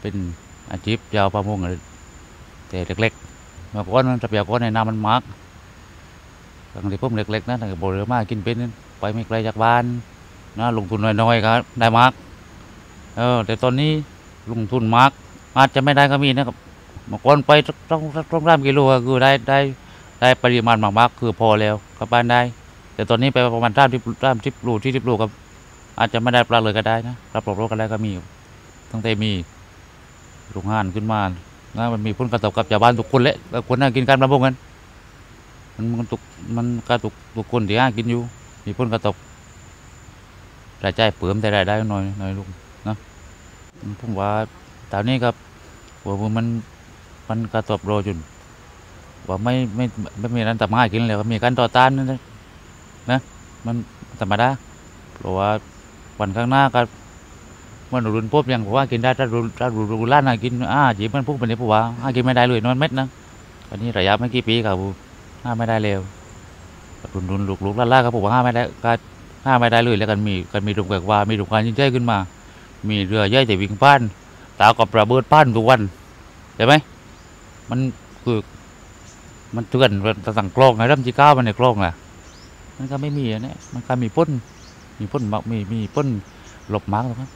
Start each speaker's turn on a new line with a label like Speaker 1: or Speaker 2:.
Speaker 1: เป็นอาชีพยาวประมงแต่เล็กๆเมื่อก่อนทรัพยากรในน้ำมันมากตั้งแต่ผมเล็กๆนะตั้งแต่โบเรือมากกินเป็นไปไม่ไกลจากบ้านนะลงทุนน้อยๆครับได้มากเออแต่ตอนนี้ลงทุนมากอาจจะไม่ได้ก็มีนะครับเมื่อก่อนไปต้องต้องต้องรามกิโลก็คือได้ได้ได้ปริมาณมากๆคือพอแล้วกลับบ้านได้ แต่ตอนนี้ไปประมาณสามสิบสามสิบลูที่สิบลูครับอาจจะไม่ได้ปลาเลยก็ได้นะรับปลาโลก็ได้ก็มีตั้งแต่มี โรงงานขึ้นมานะมันมีผลกระทบกับชาวบ้านทุกคนแหละแล้วคนน่ากินการประมงกันมันมันทุกมันกระตุกทุกคนที่หากินอยู่ มีผลกระทบรายจ่ายเพิ่มแต่รายได้น้อยน้อยลงนะผมว่าตอนนี้ครับว่ามันมันกระทบโรจนว่าไม่ไม่ไม่มีร้านทำมาหากินแล้วมีการต่อต้านนั่นนะนะมันธรรมดาเพราะว่าวันข้างหน้าก็ มันรุนพบอย่างผมว่ากินได้ถ้ารุนถ้ารุนรุนล้านนะกินอ่าจีบมันพวกมันเนี่ยผมว่าอ่ากินไม่ได้เลยนอนเม็ดนะอันนี้ระยะไม่กี่ปีครับห้าไม่ได้เร็วรุนรุนลุกลุกล้านล้าครับผมว่าห้าไม่ได้ก็ห้าไม่ได้เลยแล้วกันมีกันมีตรงแบบว่ามีตรงการยิ่งใหญ่ขึ้นมา มีเรือใหญ่แต่วิ่งป้านตากับระเบิดป้านทุกวันเห็นไหมมันคือมันเตือนสั่งกล้องไงร่ำจีก้ามันในกล้องน่ะมันก็ไม่มีอะเนี่ยมันก็มีป้นมีป้นมีมีป้นหลบมาร์กครับ